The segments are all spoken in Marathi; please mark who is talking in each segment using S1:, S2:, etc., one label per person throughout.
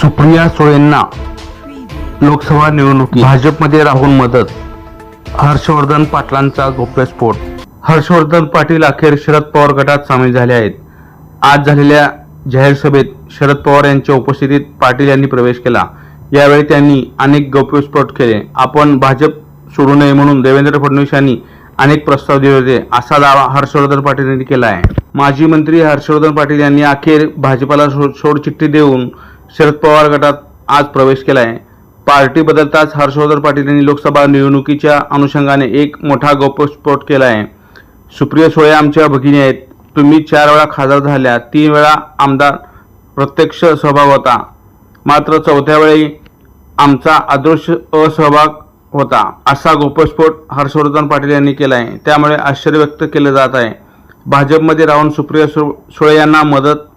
S1: सुप्रिया सुळेंना लोकसभा निवडणुकीत भाजपमध्ये राहून मदत हर्षवर्धन पाटलांचा गोप्यस्फोट. हर्षवर्धन पाटील अखेर शरद पवार गटात सामील झाले आहेत. आज झालेल्या जाहीर सभेत शरद पवार यांच्या उपस्थितीत पाटील यांनी प्रवेश केला. यावेळी त्यांनी अनेक गौप्यस्फोट केले. आपण भाजप सोडू नये म्हणून देवेंद्र फडणवीस यांनी अनेक प्रस्ताव दिले होते. असा दावा हर्षवर्धन पाटील यांनी केला आहे. माजी मंत्री हर्षवर्धन पाटील यांनी अखेर भाजपाला सोड सोडचिठ्ठी देऊन शरद पवार गटात आज प्रवेश केला आहे पार्टी बदलताच हर्षवर्धन पाटील यांनी लोकसभा निवडणुकीच्या अनुषंगाने एक मोठा गौप्यस्फोट केला आहे सुप्रिया सुळे आमच्या भगिनी आहेत. तुम्ही चार वेळा खासदार झाल्या तीन वेळा आमदार प्रत्यक्ष सहभाग होता. मात्र चौथ्या वेळी आमचा अदृश्य असहभाग होता. असा गोपस्फोट हर्षवर्धन पाटील यांनी केला आहे त्यामुळे आश्चर्य व्यक्त केले जात आहे. भाजपमध्ये राहून सुप्रिया सु सुळे यांना मदत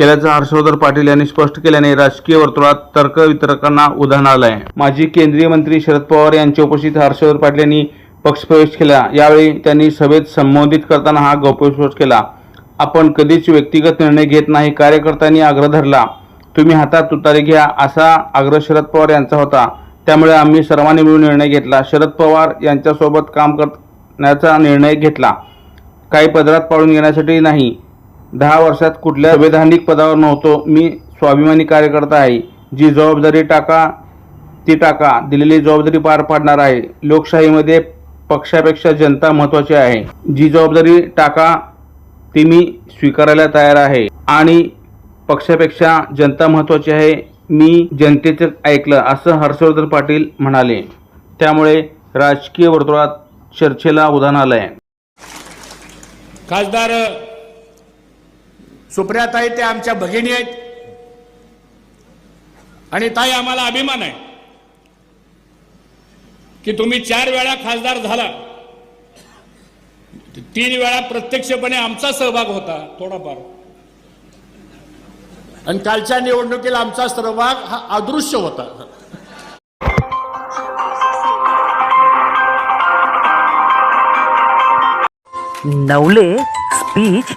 S1: केल्याचं हर्षवर्धन पाटील यांनी स्पष्ट केल्याने राजकीय वर्तुळात तर्कवितर्कांना उधाण आलं आहे माजी केंद्रीय मंत्री शरद पवार यांच्या उपस्थित हर्षवर्धन पाटील यांनी पक्षप्रवेश केला. यावेळी त्यांनी सभेत संबोधित करताना हा गौप्यस्फोट केला. आपण कधीच व्यक्तिगत निर्णय घेत नाही कार्यकर्त्यांनी आग्रह धरला. तुम्ही हातात तुतारी घ्या असा आग्रह शरद पवार यांचा होता. त्यामुळे आम्ही सर्वांनी मिळून निर्णय घेतला. शरद पवार यांच्यासोबत काम करण्याचा निर्णय घेतला. काही पदरात पाळून घेण्यासाठी नाही. दहा वर्षात कुठल्या संवैधानिक पदावर नव्हतो. मी स्वाभिमानी कार्यकर्ता आहे. जी जबाबदारी टाका ती टाका. दिलेली जबाबदारी पार पाडणार आहे. लोकशाहीमध्ये पक्षापेक्षा जनता महत्वाची आहे. जी जबाबदारी टाका ती मी स्वीकारायला तयार आहे. आणि पक्षापेक्षा जनता महत्वाची आहे मी जनतेचं ऐकलं असं हर्षवर्धन पाटील म्हणाले. त्यामुळे राजकीय वर्तुळात चर्चेला उधाण आलं आहे
S2: खासदार सुप्रियाताई ते आमच्या भगिनी आहेत. आणि ताई आम्हाला अभिमान आहे की तुम्ही चार वेळा खासदार झाला. तीन वेळा प्रत्यक्षपणे आमचा सहभाग होता थोडाफार. आणि कालच्या निवडणुकीला आमचा सहभाग हा अदृश्य होता.
S3: नवले स्पीच